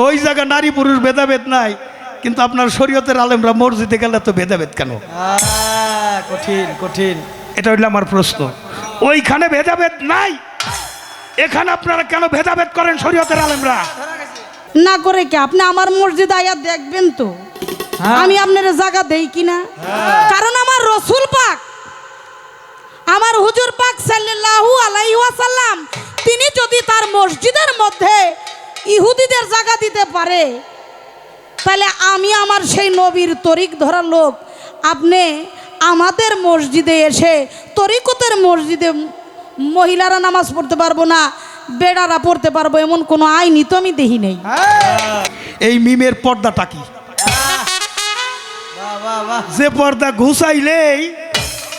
তো ওই জায়গা নারী পুরুষ ভেদাভেদ নাই কিন্তু আপনার শরীয়তের আলেমরা মসজিদে গেলে তো ভেদাভেদ কেন? কঠিন কঠিন। এটা হইল আমার প্রশ্ন। ওইখানে ভেদাভেদ নাই এখানে আপনারা কেন ভেদাভেদ করেন শরীয়তের আলেমরা? না করে কি? আপনি আমার মসজিদ আয়া দেখবেন তো। হ্যাঁ। আমি আপনার জায়গা দেই কিনা কারণ আমার রসুল পাক আমার হুজুর পাক সাল্লাল্লাহু আলাইহি ওয়াসাল্লাম তিনি যদি তার মসজিদের মধ্যে ইহুদিদের জায়গা দিতে পারে। তাহলে আমি আমার সেই নবীর তরিক ধরা লোক। আপনি আমাদের মসজিদে এসে তরিকতের মসজিদে মহিলারা নামাজ পড়তে পারব না বেড়ারা পড়তে পারব এমন কোনো আইনই তো আমি দেখি নেই। এই মিমের পর্দাটা কি? বাহ বাহ বাহ যে পর্দা ঘুষাইলেই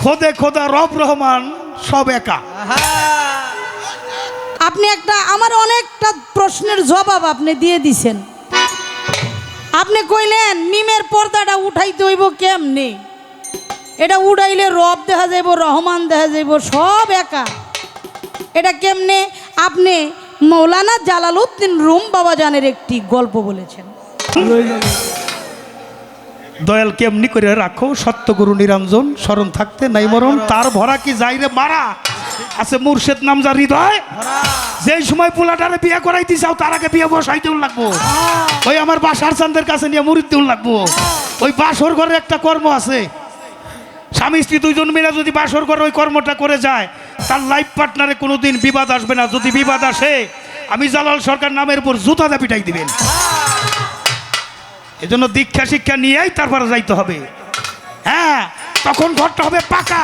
খোদে খোদা রব রহমান সব একা। আপনি একটা, আমার অনেকটা প্রশ্নের জবাব আপনি দিয়ে দিছেন। আপনি কইলেন, মিমের পর্দাটা উঠাইতে হইব কেমনে? এটা উড়াইলে রব দেখা যাইব, রহমান দেখা যাইব, সব একা। এটা কেমনে? আপনি মৌলানা জালালউদ্দিন রুম বাবাজানের একটি গল্প বলেছেন। দয়াল, কেমনি করে রাখো, সত্যগুরু নিরঞ্জন, স্মরণ থাকতে নাই মরণ, তার ভরা কি যাইরে মারা? আছে মুর্শেদ নামজা হৃদয়। যেই সময় পোলাটারে বিয়ে করাইতে চাও তার আগে বিয়ে বসাই লাগবো। ওই আমার বাসার চান্দের কাছে নিয়ে মুড়ি দেউন লাগবো। ওই বাসর ঘরে একটা কর্ম আছে। স্বামী স্ত্রী দুইজন মিলে যদি বাসর ঘরে ওই কর্মটা করে যায়, তার লাইফ পার্টনারে কোনোদিন বিবাদ আসবে না। যদি বিবাদ আসে, আমি জালাল সরকার নামের উপর জুতা দা পিটাই দিবেন। এজন্য দীক্ষা শিক্ষা নিয়েই তারপরে যাইতে হবে। হ্যাঁ তখন ঘরটা হবে পাকা।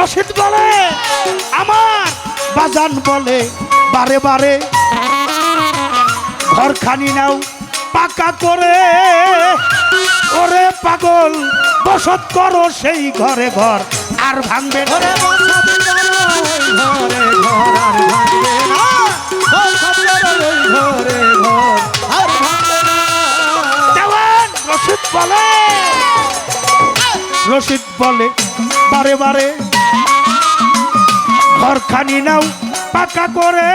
রশিদ বলে আমার বাজান বলে বারে বারে ঘর খানি নাও পাকা করে। ওরে পাগল বসত করো সেই ঘরে ঘর আর ভাঙবে ঘরে রশিদ বলে রশিদ বলে বারে বারে ঘর খানি নাও পাকা করে।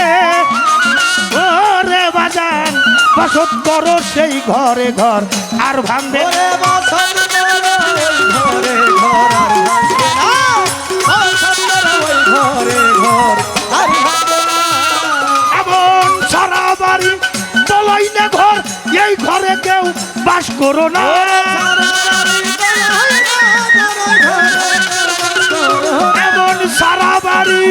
ওরে বাজান বসত করো সেই ঘরে ঘর আর ভাঙবে ঘরে ঘর ঘরে ঘর। এমন সারা বাড়ি দলাই না ঘর এই ঘরে কেউ বাস করো না। এমন সারা বাড়ি।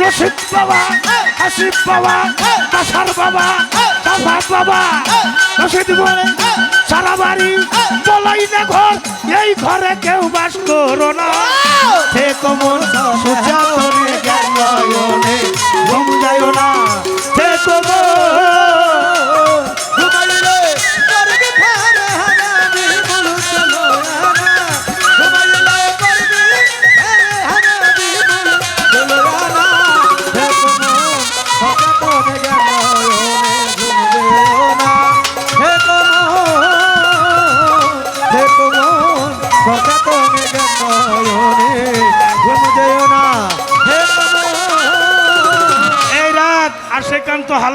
রশিদ বাবা হাসিফ বাবা কাসার বাবা কাফাত বাবা, রশিদ বলে, সারা বাড়ি বলাই না ঘর, এই ঘরে কেউ বাস করো না। সে কমন সোজা করে জ্ঞানয়নে ঘুম যাইও না। সে কমন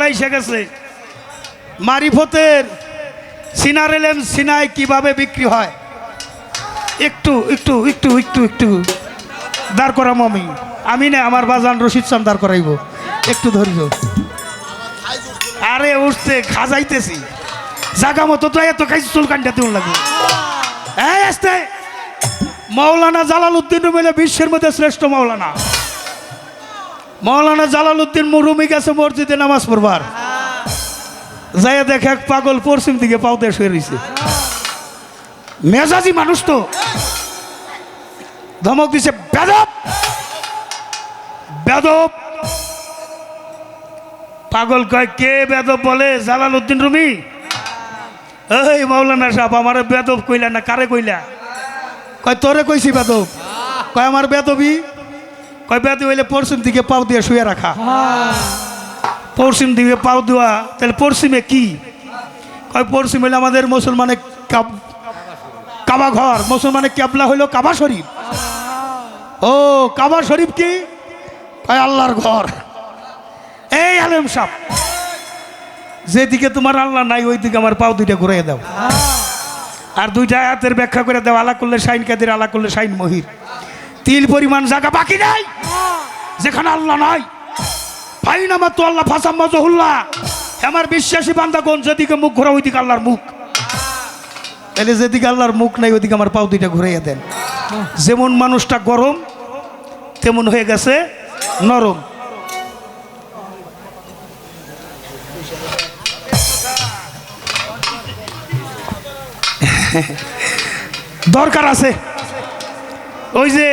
হালাইসে গেছে। মারিফতের সিনার এলেম সিনায় কীভাবে বিক্রি হয়? একটু একটু একটু একটু একটু। দাঁড় করাম আমি। আমি না, আমার বাজান রশিদ চান দাঁড় করাইব। একটু ধরিব আরে, উঠতে, খাজাইতেছি। জাগা মতো তো এত খাইছি, চুল কান্ডা দিন লাগবে। এই আসতে। মৌলানা জালাল উদ্দিন বিশ্বের মধ্যে শ্রেষ্ঠ মৌলানা। মৌলানা জালাল উদ্দিন মুরুমি গেছে মসজিদে নামাজ পড়বার। যাইয়া দেখে এক পাগল পশ্চিম দিকে পাউতে শুয়ে রয়েছে মেজাজি মানুষ তো। ধমক দিছে, বেদব! বেদব! পাগল কয়, কে বেদব বলে? জালাল উদ্দিন রুমি? এই মৌলানা সাহেব, আমার বেদব কইলা না, কারে কইলা কয়, তোরে কইছি বেদব। কয়, আমার বেদবি? কয় বেদ হইলে পশ্চিম দিকে পাও দিয়ে শুয়ে রাখা। পশ্চিম দিকে পাও দেওয়া তাহলে পশ্চিমে কি? কয় পশ্চিম হইলে আমাদের মুসলমানের কাব- ঘর মুসলমানের ক্যাবলা হইল কাবা শরীফ। ও, কাবা শরীফ কি? কয় আল্লাহর ঘর। এই আলেম সাহ যেদিকে তোমার আল্লাহ নাই ওই দিকে আমার পাও দুইটা ঘুরাই দাও। আর দুইটা আয়াতের ব্যাখ্যা করে দাও, আলা করলে শাইন কাদের, আলা করলে শাইন মহির। তিল পরিমাণ জায়গা বাকি নাই। যেখানে আল্লাহ নাই। ফাইন আমার তো আল্লাহ ফাসাম মজহুল্লাহ। আমার বিশ্বাসী বান্দা কোন যেদিকে মুখ ঘোরা ওইদিকে আল্লাহর মুখ। তাহলে যেদিকে আল্লাহর মুখ নাই ওইদিকে আমার পাও দুইটা ঘুরাইয়া দেন। যেমন মানুষটা গরম তেমন হয়ে গেছে নরম। দরকার আছে। ওই যে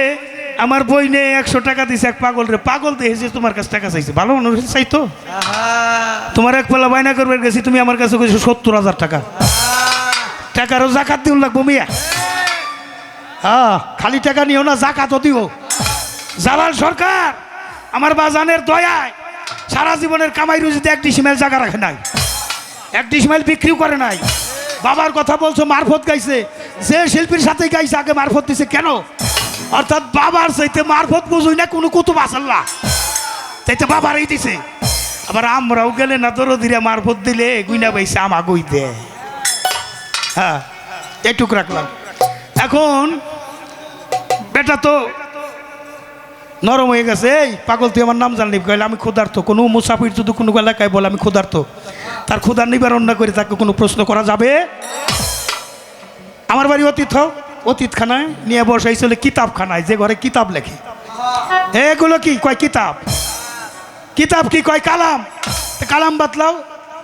আমার বই নিয়ে একশো টাকা দিছে এক পাগল রে। পাগল দেখেছে তোমার কাছে টাকা চাইছে। ভালো মানুষ চাইতো তোমার এক পেলা বায়না করবে গেছি, তুমি আমার কাছে কইছো সত্তর হাজার টাকা। টাকারও জাকাত দিও লাগবো মিয়া। হ্যাঁ খালি টাকা নিও না, জাকাতও দিও। জালাল সরকার, আমার বাজানের দয়ায় সারা জীবনের কামাই রুজিতে এক ডিসিমেল জায়গা রাখে নাই, এক ডিসিমেল বিক্রিও করে নাই। বাবার কথা বলছো, মারফত গাইছে। যে শিল্পীর সাথে গাইছে, আগে মারফত দিছে। কেন? অর্থাৎ বাবার চাইতে মারফত বুঝুই না, কোনো কুতুব তাইতে বাবারই দিছে। আবার আমরাও গেলে না তোর ধীরে মারফত দিলে গুইনা পাইছে আমাগই দে। হ্যাঁ এটুক রাখলাম। এখন বেটা তো নরম হয়ে গেছে। এই, পাগল, তুই আমার নাম জানলি। কইলে, আমি ক্ষুধার্ত। কোনো মুসাফির যদি কোনো এলাকায় বলে, আমি ক্ষুধার্ত। তার ক্ষুধার নিবারণ না করে তাকে কোনো প্রশ্ন করা যাবে? আমার বাড়ি অতীত। অতীতখানায় নিয়ে বসাইছিল কিতাবখানায়, যে ঘরে কিতাব লেখে। এগুলো কি? কয় কিতাব? কিতাব কি? কয় কালাম? কালাম বাতলাও?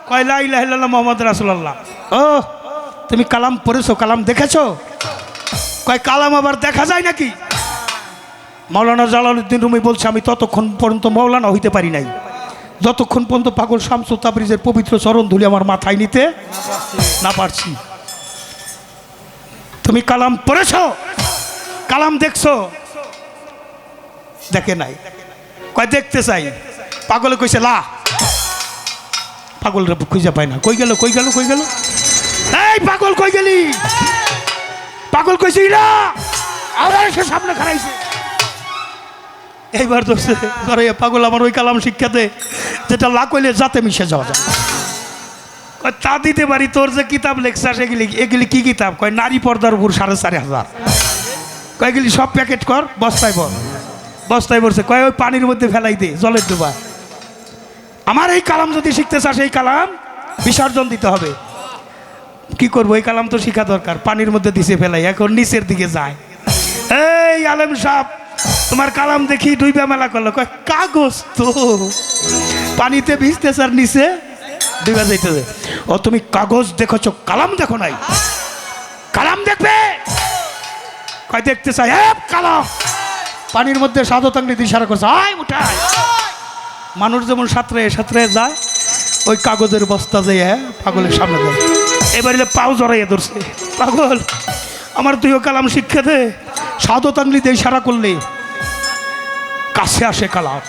কয় লা ইলাহা ইল্লাল্লাহ মোহাম্মদ রাসূলুল্লাহ। ও, তুমি কালাম পড়েছো, কালাম দেখেছ? কয় কালাম আবার দেখা যায় নাকি? মাওলানা জালালউদ্দিন রুমি বলছে, আমি ততক্ষণ পর্যন্ত মৌলানা হইতে পারি নাই। যতক্ষণ পর্যন্ত পাগল শামসু তাবরিজের পবিত্র চরণ ধুলি আমার মাথায় নিতে না পারছি। তুমি কালাম পড়েছ? কালাম দেখছ? দেখে নাই। কয়, দেখতে চাই। পাগলে কইছে, লা। পাগল রে খুঁজে পায় না। কই গেল কই গেল কই গেল? এই পাগল কই গেলি? পাগল কইছি না আবার এসে সামনে খারাইছে এইবার ধরে পাগল আমার ওই কালাম শিক্ষাতে যেটা লা কইলে যাতে মিশে যাওয়া যায়। তা দিতে পারি, তোর যে কিতাব লেখছাস এগুলি এগুলি কি কিতাব? কয়, নারী পর্দার উপর সাড়ে চারি হাজার। কয়গুলি সব প্যাকেট কর, বস্তায় বল বস্তায় বলছে কয়, ওই পানির মধ্যে ফেলাই দে, জলের ডুবা। আমার এই কালাম যদি শিখতে চাস, এই কালাম বিসর্জন দিতে হবে। কি করব? এই কালাম তো শিখা দরকার। পানির মধ্যে দিছে ফেলাই, এখন নিচের দিকে যায়। এই আলেম সাহ তোমার কালাম দেখি দুই বেমেলা করল। কয়, কাগজ তো। পানিতে ভিজতেছে আর নিচে দুইবার যাইতেছে ও, তুমি কাগজ দেখেছ, কালাম দেখো নাই। কালাম দেখবে? কয়, দেখতে চাই। এ, কালাম। পানির মধ্যে সাধু তাঙ্গি ইশারা করছে। আয় উঠায় মানুষ যেমন সাঁতরে সাঁতরে যায়, ওই কাগজের বস্তা যেয়ে পাগলের সামনে দেয়। এবার পাও জড়াইয়া ধরছে। পাগল, আমার তুইও কালাম শিক্ষা দে। সাধু দিয়ে ইশারা করলে কাছে আসে কালাম।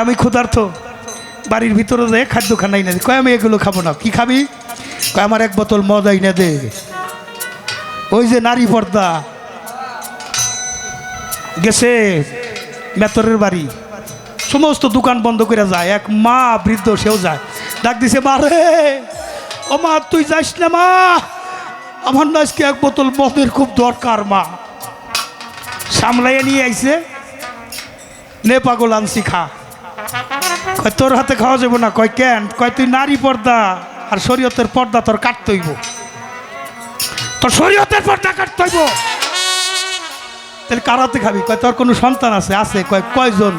আমি ক্ষুধার্থ বাড়ির ভিতরে যে খাদ্য খানাই না। কয়, আমি এগুলো খাব না। কি খাবি? কয়, আমার এক বোতল মদাই না দে। ওই যে নারী পর্দা। গেছে। মেতরের বাড়ি। সমস্ত দোকান বন্ধ করে যায়। এক মা বৃদ্ধ, সেও যায়। ডাক দিছে, মা রে! ও মা, তুই যাস না, মা। আমার না আজকে এক বোতল মদের খুব দরকার, মা। সামলাইয়া নিয়ে আইছে। নে পাগল, আনছি, খা। কয়, তোর হাতে খাওয়া যাব না? কয়, কেন? কয়, তুই নারী পর্দা আর শরীয়তের পর্দা তোর কাটতে হইব। তোর শরীয়তের পর্দা কাটতে হইব। তাহলে কারাতে খাবি? কয়, তোর কোনো সন্তান আছে? আছে। কয়, কয়জন?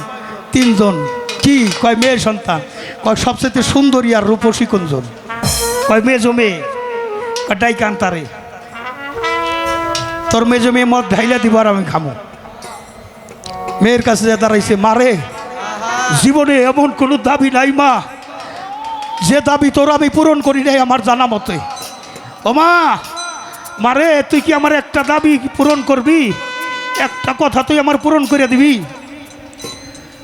তিনজন। কি? কয়, মেয়ের সন্তান। কয় সবচেয়ে সুন্দরী আর রূপসী কোনজন? কয়, মেয়ে কয় ডাইকান তারে। তোর মেয়ে মদ ঢাইলা দিব আর আমি খামো। মেয়ের কাছে যে দাঁড়াইছে মারে। জীবনে এমন কোনো দাবি নাই, মা। যে দাবি তোর আমি পূরণ করি নাই আমার জানা মতে। ও মা মারে তুই কি আমার একটা দাবি পূরণ করবি? একটা কথা তুই আমার পূরণ করে দিবি।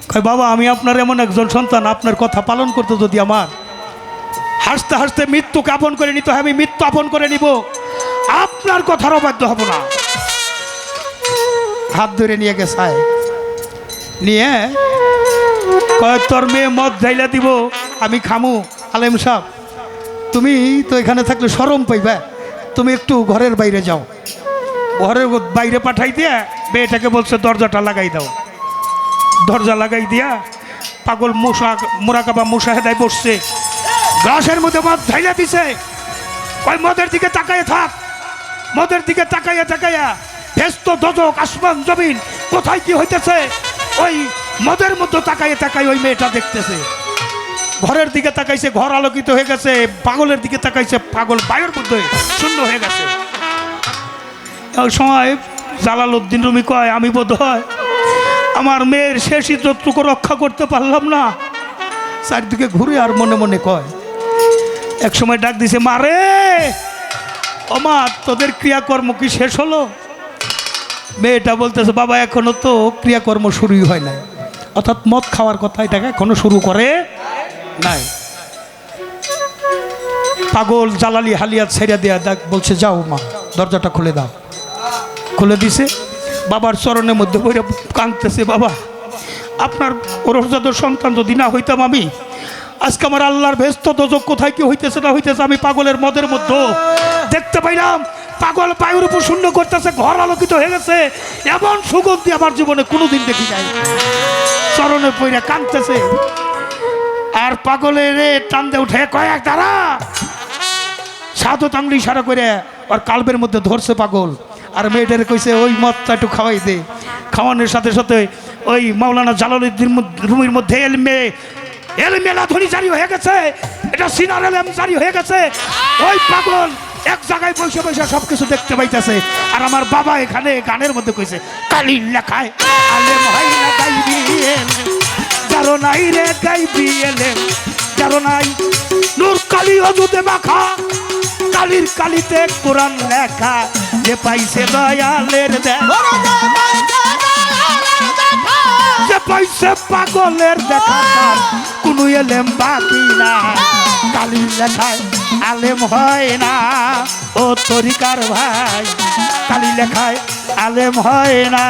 কয়, বাবা, আমি আপনার এমন একজন সন্তান, আপনার কথা পালন করতে যদি আমার হাসতে হাসতে মৃত্যুকে আপন করে নিতে হয়, আমি মৃত্যু আপন করে নিব। আপনার কথার অবাধ্য হব না। হাত ধরে নিয়ে গেছায় নিয়ে কয়, তোর মেয়ে মদ ঢাইলা দিব, আমি খামু। আলেম সাহ তুমি তো এখানে থাকলে সরম পাইবা। তুমি একটু ঘরের বাইরে যাও। ঘরের বাইরে পাঠাই দিয়া মেয়েটাকে বলছে, দরজাটা লাগাই দাও। দরজা লাগাই দিয়া পাগল মশা মোরাকাবা মুসাহেদায় বসছে। গ্লাসের মধ্যে মদ ঢাইলা দিছে। ওই মদের দিকে তাকাইয়ে থাক। মদের দিকে তাকাইয়া তাকাইয়া ভেস্ত দজক আসমান জমিন কোথায় কি হইতেছে? ওই মদের মধ্যে তাকাইয়ে তাকাই ওই মেয়েটা দেখতেছে। ঘরের দিকে তাকাইছে, ঘর আলোকিত হয়ে গেছে, পাগলের দিকে তাকাইছে, পাগল বায়ুর মধ্যে শূন্য হয়ে গেছে। ওই সময় জালাল উদ্দিন রুমি কয়, আমি বোধ হয় আমার মেয়ের শেষ ইজ্জতটুকু রক্ষা করতে পারলাম না। চারিদিকে ঘুরে আর মনে মনে কয়, এক সময় ডাক দিছে মারে ও মা, তোদের ক্রিয়াকর্ম কি শেষ হলো? মেয়েটা বলতেছে, বাবা, এখনও তো ক্রিয়াকর্ম শুরুই হয় নাই। অর্থাৎ মদ খাওয়ার কথা এটাকে এখনও শুরু করে নাই। পাগল জালালি হালিয়া ছেড়ে দেয়া, দেখ, বলছে, যাও মা, দরজাটা খুলে দাও। খুলে দিছে। বাবার চরণের মধ্যে বইরে কাঁদতেছে, বাবা, আপনার ওরজাদ সন্তান যদি না হইতাম আমি আজকে আমার আল্লাহর ব্যস্ত দোজক কোথায় কি হইতেছে না হইতেছে? আমি পাগলের মদের মধ্যে। দেখতে পাইলাম পাগল বায়ুর উপর শূন্য করতেছে, ঘর আলোকিত হয়ে গেছে। এমন সুগন্ধি আমার জীবনে কোনোদিন দেখি নাই। চরণে পইরা কাঁদতেছে। আর পাগলের টান্দে উঠে, কয়েক দাঁড়া! সাধু তাংলি ইশারা করে আর কালবের মধ্যে ধরছে পাগল। আর মেয়েটার কইছে, ওই মদটা একটু খাওয়াই দে। খাওয়ানোর সাথে সাথে ওই মাওলানা জালালুদ্দিন রুমির মধ্যে এলমে এলমেলা ধ্বনি জারি হয়ে গেছে। এটা সিনার এলম জারি হয়ে গেছে। ওই পাগল, এক জায়গায় বসে বসে সব কিছু দেখতে পাইতেছে। আর আমার বাবা এখানে গানের মধ্যে কইছে, কালির লেখায় আলেম হয় না গাইবি। যারো নাই রে গাইবি এলেম যারো নাই, নূর কালি অজুতে মাখা। কালির কালিতে কোরআন লেখা। যে পাইছে দয়ালের দেখা পাইছে পাগলের দেখা তার কোনো এলেম বাকি না। কালির লেখায় আলেম হয় না। ও তরিকার ভাই কালি লেখায় আলেম হয় না।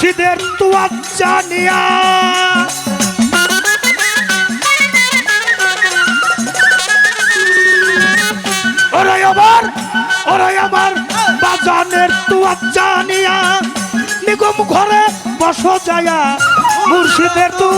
মুর্শিদের তোয়া তুয়াত জানিয়া। নিগম ঘরে বসো যায়া মুর্শিদের তু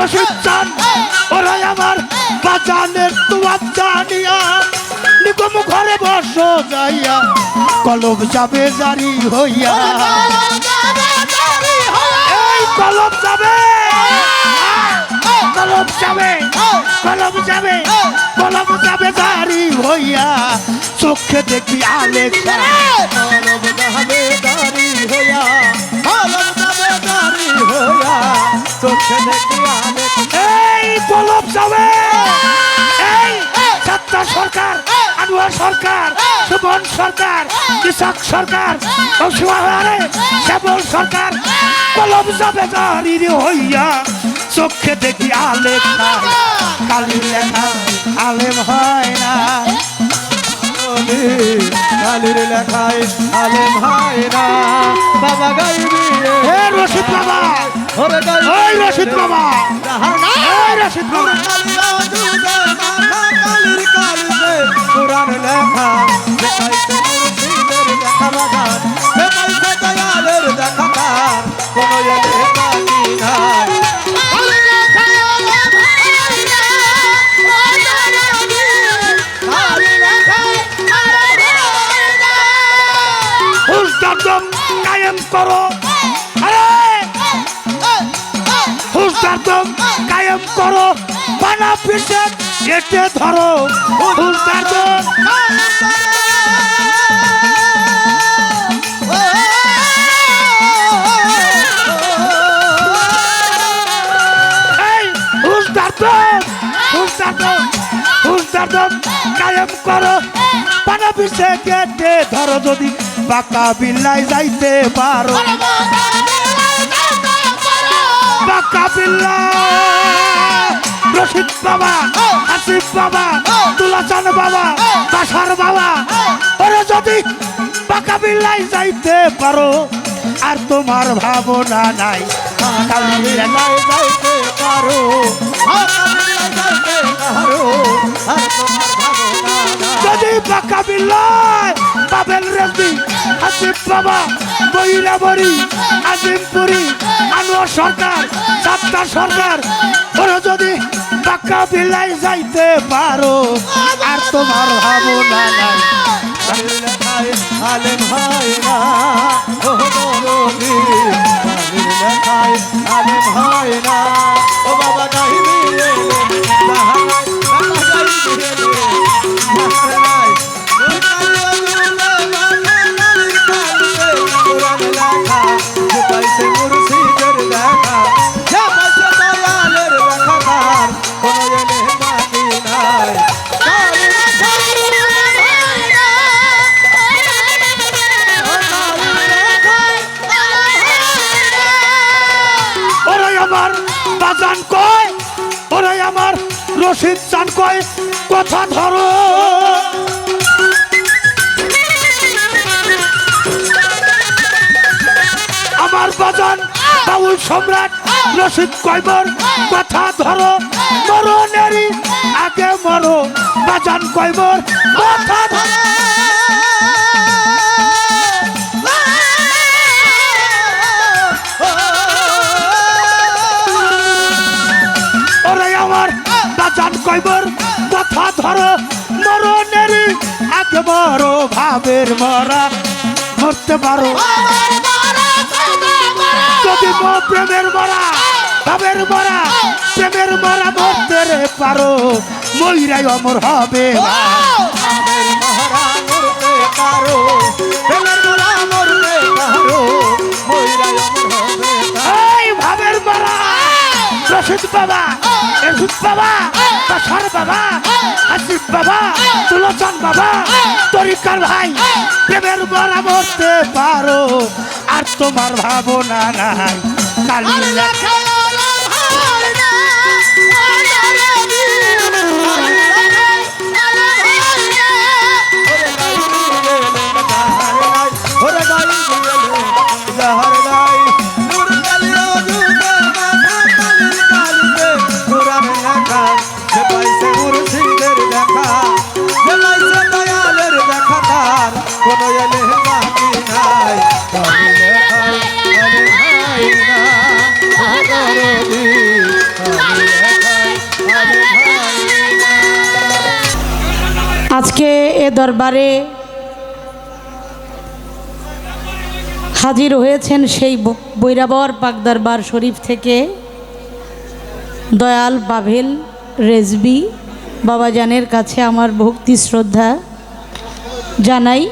রশিদ চান ওরে আমার বাজানের তুয়াত জানিয়া, নিগম ঘরে বস যাইয়া কলম যাবে জারি হইয়া। কলম যাবে কলম যাবে কলম যাবে কলম যাবে জারি হইয়া। চোখে দেখি আলেখা এই কলম যাবে এই সত্তা সরকার আনোয়ার সরকার সুমন সরকার কৃষক সরকার বংশীবাহারে শ্যামল সরকার। কলম যাবে জারি হইয়া চোখে দেখি আলেখা কালি লেখা আলেম হয় না। কালির লেখায় আলেম হয় না। বাবা গাইবি হে রশিদ বাবা। ওই রশিদ বাবা। ওই বাবা। লেখা। দেখা কোনো কায়েম করো। করো পানা পিঠে এটে ধরো হুসদারদম কায়েম করো। পানা পিছে কেটে ধরো যদি বাঁকা বিল্লাই যাইতে পারো। বাঁকা বিল্লা রশিদ বাবা আসিফ বাবা তুলাচান বাবা, বাসার বাবা ওরে যদি পাকা বিল্লাই যাইতে পারো, আর তোমার ভাবনা নাই কালী লাই যাইতে পারো। যদি বাঁকা বিল্লায় বাবেল রেজবি আসিফ বাবা, বৈরাবরী, আজিমপুরি, আনোয়ার সরকার সাত্তার সরকার ওরা যদি বাঁকা বিলাই যাইতে পারো। আর তোমার ভাবনা নাই। না লেখায় না ও বাবা কথা ধরো। আমার বাজান বাউল সম্রাট রশিদ কয়বর কথা ধরো। মরণেরই আগে মরো। বাজান কয়বর কথা ধরো। আমার কয়বর ধরো মরণেরই আগে মরো ভাবের মরা। মরতে পারো। যদি প্রেমের মরা, ভাবের মরা, প্রেমের মরা মরতে রে পারো ময়রাই অমর হবে। ভাবের মরা, রশিদ বাবা রশিদ বাবা, বাসার বাবা আসিফ বাবা সুলোচন বাবা, তরিকার ভাই, প্রেমের মরা মরতে পারো, আর তোমার ভাবনা নাই। কালী আজকে এ দরবারে হাজির হয়েছেন সেই বৈরাবর পাক দরবার শরীফ থেকে দয়াল বাভেল রেজবি বাবাজানের কাছে আমার ভক্তি শ্রদ্ধা জানাই।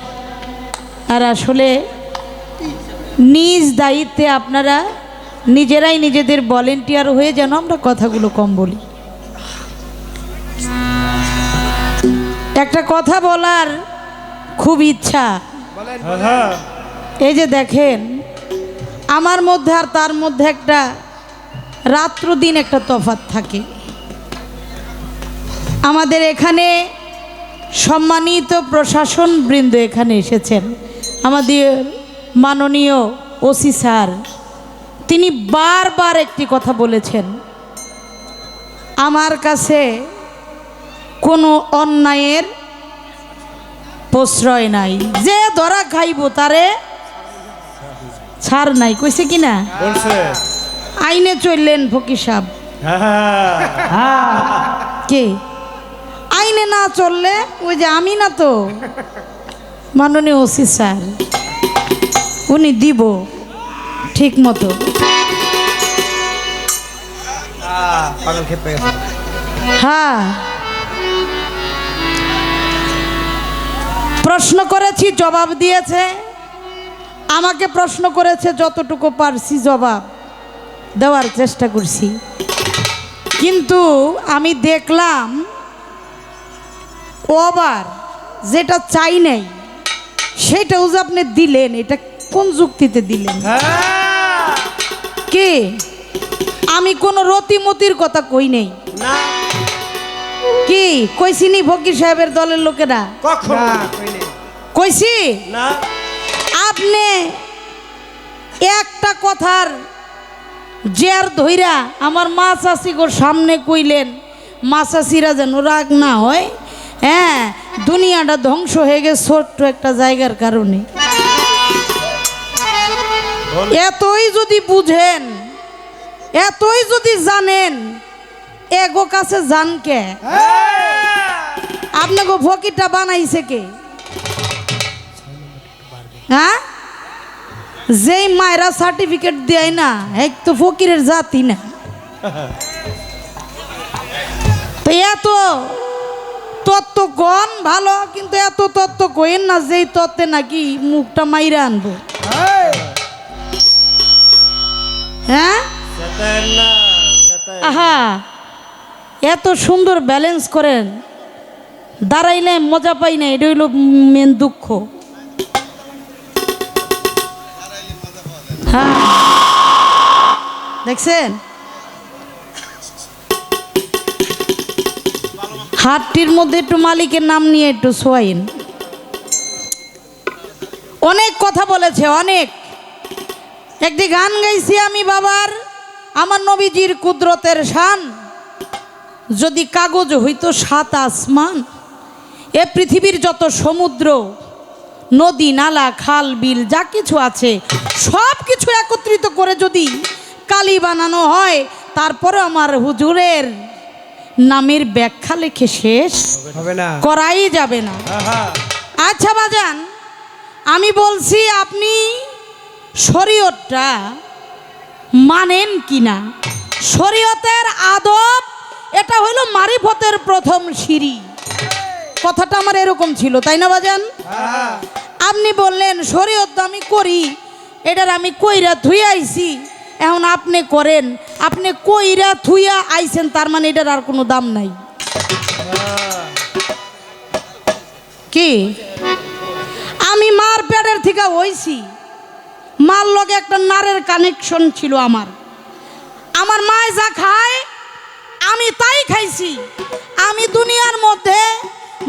আর আসলে নিজ দায়িত্বে আপনারা নিজেরাই নিজেদের ভলেন্টিয়ার হয়ে যেন আমরা কথাগুলো কম বলি। একটা কথা বলার খুব ইচ্ছা। এই যে দেখেন আমার মধ্যে আর তার মধ্যে একটা রাত্র দিন একটা তফাত থাকে। আমাদের এখানে সম্মানিত প্রশাসন বৃন্দ এখানে এসেছেন। আমাদের মাননীয় ওসি স্যার তিনি বারবার একটি কথা বলেছেন। আমার কাছে কোনো অন্যায়ের প্রশ্রয় নাই। যে ধরা খাইব তারে ছাড় নাই কইছে কি না? আইনে চললেন ফকির সাহেব। হ্যাঁ। কে? আইনে না চললে ওই যে আমি না তো। মাননীয় ওসি স্যার উনি দিব ঠিক মতো। পাগল খেপে গেছে। হ্যাঁ। প্রশ্ন করেছি জবাব দিয়েছে। আমাকে প্রশ্ন করেছে যতটুকু পারছি জবাব দেওয়ার চেষ্টা করছি। কিন্তু আমি দেখলাম ও আবার যেটা চাই নাই সেটাও যে আপনি দিলেন এটা কোন যুক্তিতে দিলেন? কে? আমি কোনো রতিমতির কথা কই নেই। না। কি? কইছিনি ফকির সাহেবের দলের লোকেরা? কখন? কইছি? না। আপনি একটা কথার জের ধইরা আমার মা চাষিগোর সামনে কইলেন মা চাষিরা যেন রাগ না হয় হ্যাঁ? দুনিয়াটা ধ্বংস হয়ে গেছে ছোট্ট একটা জায়গার কারণে। এতই যদি বুঝেন এতই যদি জানেন এগো কাছে জান কে? আপনাকে ফকিরটা বানাইছে কে? হ্যাঁ? যেই মায়েরা সার্টিফিকেট দেয় না এক তো ফকিরের জাতি না। তো এত তত্ত্ব কন ভালো কিন্তু এত তত্ত্ব কইেন না যেই তত্ত্বে নাকি মুখটা মাইরা আনব। হ্যাঁ? আহা! এত সুন্দর ব্যালেন্স করেন। দাঁড়াইলে মজা পাই না এটা হইল মেন দুঃখ। হ্যাঁ। দেখছেন? হাটটির মধ্যে একটু মালিকের নাম নিয়ে একটু সোয়াইন অনেক কথা বলেছে, অনেক। একটি গান গাইছি আমি বাবার, আমার নবীজির কুদরতের শান। যদি কাগজ হইতো সাত আসমান এ পৃথিবীর যত সমুদ্র নদী নালা খাল বিল যা কিছু আছে সব কিছু একত্রিত করে যদি কালি বানানো হয় তারপরে আমার হুজুরের নামের ব্যাখ্যা লিখে শেষ। করাই যাবে না। আচ্ছা বাজান আমি বলছি আপনি শরীয়তটা মানেন কিনা? শরীয়তের আদব এটা হইল মারিফতের প্রথম সিঁড়ি। কথাটা আমার এরকম ছিল তাই না বাজান? হ্যাঁ। আপনি বললেন শরীয়ত আমি করি এটার আমি কইরা থুই আইছি। এখন আপনি করেন আপনি কইরা থুইয়া আইছেন তার মানে এটার আর কোনো দাম নাই। কি? আমি মার প্যাডের থেকে হইছি। মার লগে একটা নারের কানেকশন ছিল আমার। আমার মায় যা খায় আমি তাই খাইছি। আমি দুনিয়ার মধ্যে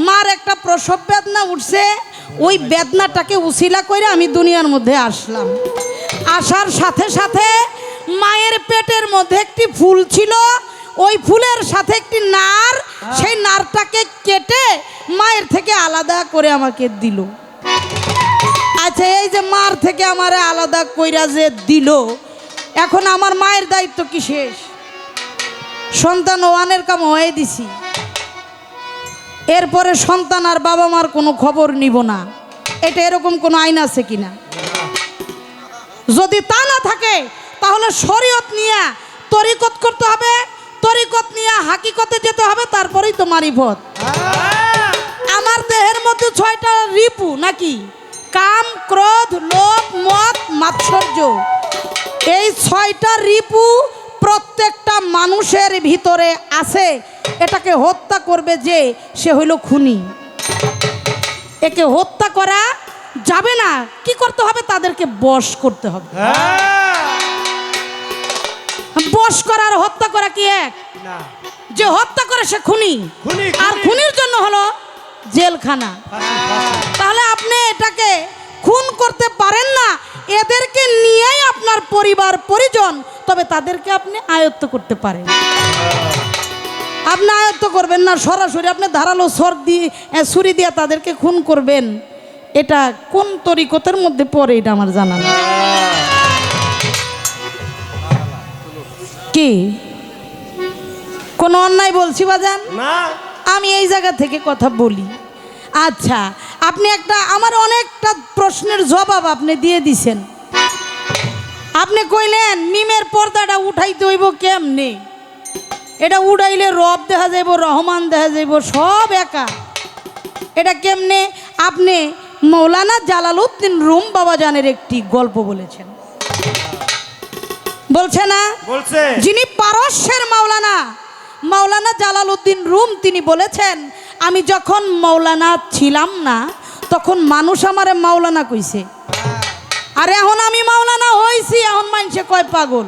মার একটা প্রসব বেদনা উঠছে, ওই বেদনাটাকে উশিলা করে আমি দুনিয়ার মধ্যে আসলাম। আসার সাথে সাথে মায়ের পেটের মধ্যে একটি ফুল ছিল, ওই ফুলের সাথে একটি নার, সেই নারটাকে কেটে মায়ের থেকে আলাদা করে আমাকে দিল। আচ্ছা এই যে মার থেকে আমার আলাদা কইরা যে দিল, এখন আমার মায়ের দায়িত্ব কি শেষ? সন্তান ওয়ানের কাম হয়ে দিছি। এরপরে সন্তান আর বাবা মার কোনো খবর নিব না। এটা এরকম কোনো আইন আছে কিনা যদি তা না থাকে, তাহলে শরীয়ত নিয়ে তরিকত করতে হবে, তরিকত নিয়ে হাকিকতে যেতে হবে, তারপরেই তো মারিফত। আমার দেহের মধ্যে ছয়টা রিপু নাকি? কাম, ক্রোধ, লোভ, মদ, মাৎসর্য। এই ছয়টা রিপু প্রত্যেকটা মানুষের ভিতরে আছে এটাকে হত্যা করবে যে সে হইল খুনি। একে হত্যা করা যাবে না কি করতে হবে? তাদেরকে বশ করতে হবে। বশ করার আর হত্যা করা কি এক? যে হত্যা করে সে খুনি, আর খুনির জন্য হলো জেলখানা। তাহলে আপনি এটাকে খুন করতে পারেন না এদেরকে নিয়েই আপনার পরিবার পরিজন তবে তাদেরকে আপনি আয়ত্ত করতে পারেন। আপনি আয়ত্ত করবেন না সরাসরি আপনি ধারালো সর দিয়ে ছুরি দিয়ে তাদেরকে খুন করবেন। এটা কোন তরিকতের মধ্যে পড়ে এটা আমার জানা কি? কোনো অন্যায় বলছি বাজান? আমি এই জায়গা থেকে কথা বলি। আচ্ছা আপনি একটা আমার অনেকটা প্রশ্নের জবাব আপনি দিয়ে দিছেন। আপনি কইলেন মিমের পর্দাটা উঠাইতে হইব কেমনে? এটা উড়াইলে রব দেখা যাইব রহমান দেখা যাইব সব একা। এটা কেমনে? আপনি মৌলানা জালালউদ্দিন রুম বাবাজানের একটি গল্প বলেছেন। বলছে না? যিনি পারস্যের মাওলানা মাওলানা জালালউদ্দিন রুম তিনি বলেছেন আমি যখন মাওলানা ছিলাম না তখন মানুষ আমারে মাওলানা কইছে। আর এখন আমি মাওলানা হইছি এখন মানুষে কয় পাগল?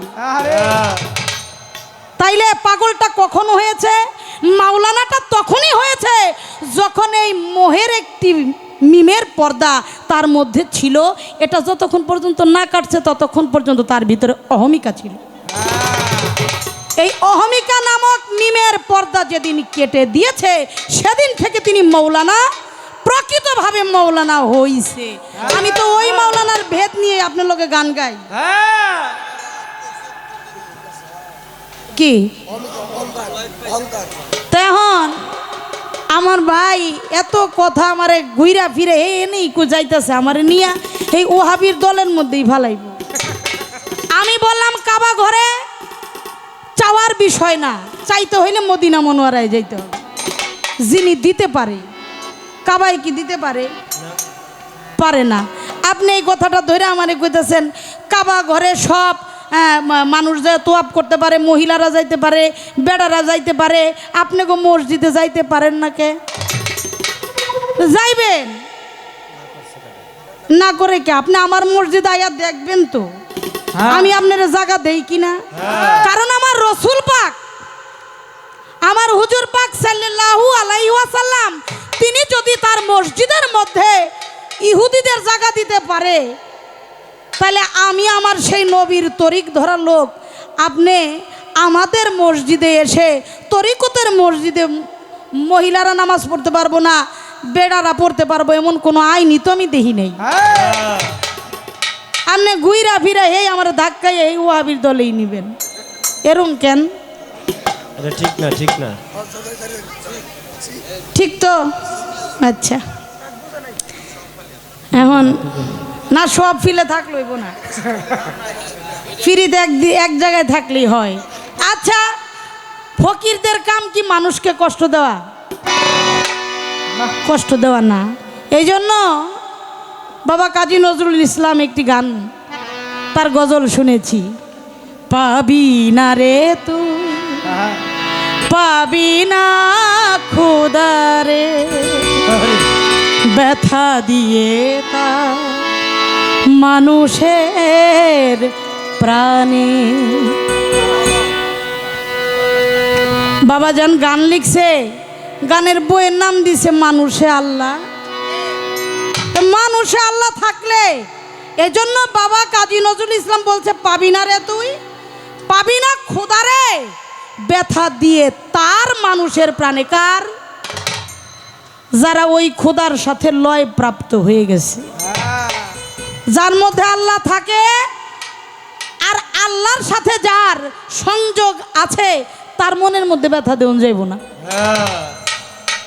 তাইলে পাগলটা কখন হয়েছে? মাওলানাটা তখনই হয়েছে যখন এই মোহের একটি মিমের পর্দা তার মধ্যে ছিল। এটা যতক্ষণ পর্যন্ত না কাটছে ততক্ষণ পর্যন্ত তার ভিতরে অহমিকা ছিল। এই অহমিকা নামক নিমের পর্দা যেদিন কেটে দিয়েছে, সেদিন থেকে তিনি মৌলানা, প্রকৃতভাবে মৌলানা হইছে। আমি তো ওই মৌলানার ভেদ নিয়ে আপনার লোকে গান গাই। কি? তখন আমার ভাই এত কথা আমারে ঘুইরা ফিরে হে এনেই যাইতেছে আমার নিয়া, এই ওহাবির দলের মধ্যেই ভালাইব আমি বললাম, কাবা ঘরে চাওয়ার বিষয় না, চাইতে হইলে মদিনা মনোয়ারায় যাইতে হবে। যিনি দিতে পারে কাবাই কি দিতে পারে? পারে না। আপনি এই কথাটা ধরে আমারে কইতেছেন, কাবা ঘরে সব মানুষ যায় তোয়াপ করতে পারে, মহিলারা যাইতে পারে, বেড়ারা যাইতে পারে, আপনি গো মসজিদে যাইতে পারেন না কে? যাইবেন। না করে কে? আপনি আমার মসজিদ আয়া দেখবেন তো। আমি আপনার জায়গা দেই কিনা? কারণ আমার রসুল পাক আমার হুজুর পাক সাল্লাল্লাহু আলাইহি ওয়াসাল্লাম তিনি যদি তার মসজিদের মধ্যে ইহুদিদের জায়গা দিতে পারে তাহলে আমি আমার সেই নবীর তরিক ধরা লোক। আপনি আমাদের মসজিদে এসে তরিকতের মসজিদে মহিলারা নামাজ পড়তে পারব না বেড়ারা পড়তে পারব এমন কোনো আইনই তো আমি দেখি নেই। আপনি ঘুইরা ফিরা এই আমার ধাক্কায় এই ওয়াবির দলেই নিবেন। এরম কেন? ঠিক না ঠিক না। ঠিক তো? আচ্ছা। এখন না সব ফিলে থাকলইব না। ফ্রিতে একদি এক জায়গায় থাকলেই হয়। আচ্ছা ফকিরদের কাম কি মানুষকে কষ্ট দেওয়া? কষ্ট দেওয়া না। এই জন্য বাবা কাজী নজরুল ইসলাম একটি গান, তার গজল শুনেছি। পাবি না রে তুই পাবি না খোদারে ব্যথা দিয়ে তা মানুষের প্রাণে। বাবাজান গান লিখছে, গানের বইয়ের নাম দিছে মানুষে আল্লাহ। তো মানুষে আল্লাহ থাকলে, এজন্য বাবা কাজী নজরুল ইসলাম বলছে, পাবি না রে তুই? পাবি না খোদারে ব্যথা দিয়ে তার মানুষের প্রাণে কার? যারা ওই খোদার সাথে লয় প্রাপ্ত হয়ে গেছে। যার মধ্যে আল্লাহ থাকে, আর আল্লাহর সাথে যার সংযোগ আছে, তার মনের মধ্যে ব্যথা দেওয়া যাইব না। হ্যাঁ।